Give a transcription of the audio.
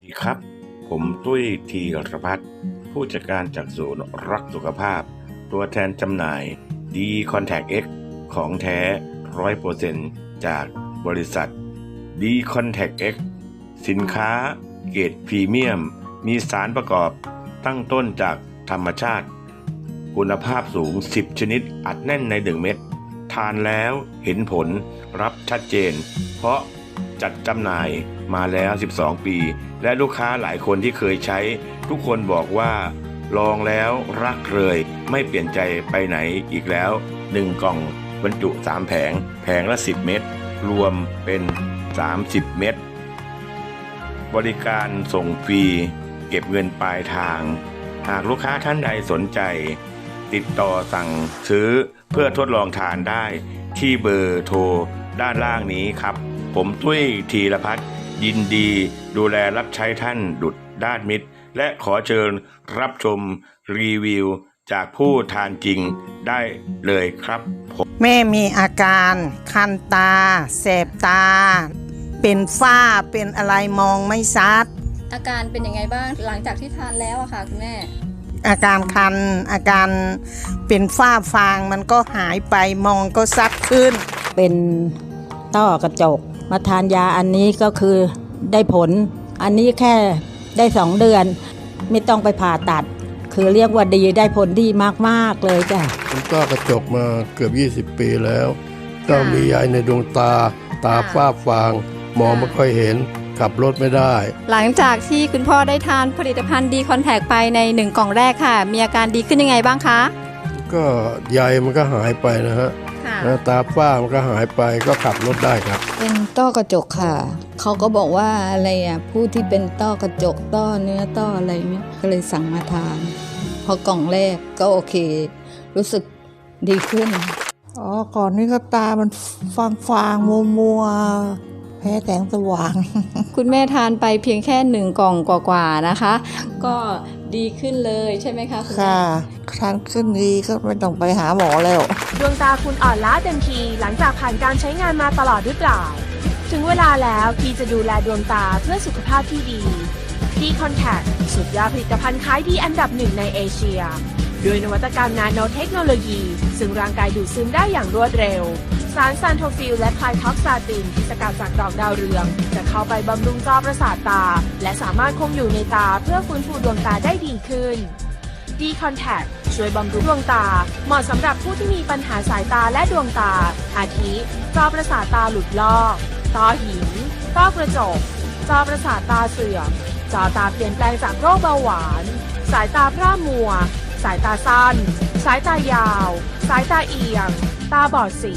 สวัสดีครับ ผมตุ้ยทีรพัฒน์ผู้จัดการจากศูนย์รักสุขภาพ ตัวแทนจำหน่าย D Contact X ของแท้ร้อยเปอร์เซนจากบริษัท D Contact X สินค้าเกรดพรีเมียม มีสารประกอบตั้งต้นจากธรรมชาติ คุณภาพสูง 10 ชนิดอัดแน่นใน1เม็ดทานแล้วเห็นผลรับชัดเจน เพราะ จัดจำหน่ายมาแล้ว 12 ปี และลูกค้าหลายคนที่เคยใช้ ทุกคนบอกว่า ลองแล้วรักเลยไม่เปลี่ยนใจไปไหนอีกแล้ว 1 กล่องบรรจุ 3 แผง แผงละ 10 เม็ดรวมเป็น 30 เม็ดบริการส่งฟรี เก็บเงินปลายทาง หากลูกค้าท่านใดสนใจ ติดต่อสั่งซื้อเพื่อทดลองทานได้ที่เบอร์โทรด้านล่างนี้ครับ ผมตุ้ยธีรพัฒน์ยินดีดูแลรับใช้ท่านดุดด้านมิตร และขอเชิญรับชมรีวิวจากผู้ทานจริงได้เลยครับผมแม่มีอาการคันตา แสบตา เป็นฝ้าเป็นอะไรมองไม่ชัด อาการเป็นยังไงบ้างหลังจากที่ทานแล้วอะค่ะคุณแม่ อาการคันอาการเป็นฝ้าฟางมันก็หายไปมองก็ซัดขึ้น เป็นต้อกระจก มาทานยาอันนี้ก็คือได้ผล อันนี้แค่ได้สองเดือน ไม่ต้องไปผ่าตัด คือเรียกว่าดีได้ผลดีมาก ๆ เลยจ้ะผมก็กระจกมาเกือบ 20 ปีแล้ว ก็มียายในดวงตา ตาฝ้าฟาง มองไม่ค่อยเห็นขับรถไม่ได้ หลังจากที่คุณพ่อได้ทานผลิตภัณฑ์ดีคอนแทคไปในหนึ่งกล่องแรกค่ะ มีอาการดีขึ้นยังไงบ้างคะ ก็ใยมันก็หายไปนะฮะค่ะ แล้วตาฝ้ามันก็หายไปก็ขับรถได้ครับ เป็นต้อกระจกค่ะ เขาก็บอกว่าอะไรอะผู้ที่เป็นต้อกระจกต้อเนื้อต้ออะไรเงี้ยก็เลยสั่งมาทาน พอกล่องแรกก็โอเค รู้สึกดีขึ้น อ๋อ ก่อนนี้ก็ตามันฟางฟางมัวมัวๆแพ้แสงสว่าง คุณแม่ทานไปเพียงแค่หนึ่งกล่องกว่าๆนะคะ ก็ ดีขึ้นเลยใช่ไหมคะคุณแม่ค่ะทานขึ้นดีก็ไม่ต้องไปหาหมอแล้ว ดวงตาคุณอ่อนล้าเต็มทีหลังจากผ่านการใช้งานมาตลอดหรือเปล่า ถึงเวลาแล้วที่จะดูแลดวงตาเพื่อสุขภาพที่ดี D Contact สุดยอดผลิตภัณฑ์ขายดีอันดับหนึ่งในเอเชีย ด้วยนวัตกรรมนาโนเทคโนโลยี ซึ่งร่างกายดูดซึมได้อย่างรวดเร็ว สารซันโทฟิลและไพลท็อกซาตินที่สกัดจากดอกดาวเรือง จะเข้าไปบำรุงจอประสาทตา และสามารถคงอยู่ในตาเพื่อฟื้นฟูดวงตาได้ดีขึ้น D Contact ช่วยบำรุงดวงตา เหมาะสำหรับผู้ที่มีปัญหาสายตาและดวงตา อาทิจอประสาทตาหลุดลอกต้อหินต้อกระจก จอประสาทตาเสื่อม จอตาเปลี่ยนแปลงจากโรคเบาหวาน สายตาพร่ามัว สายตาสั้น สายตายาว สายตาเอียง ตาบอดสี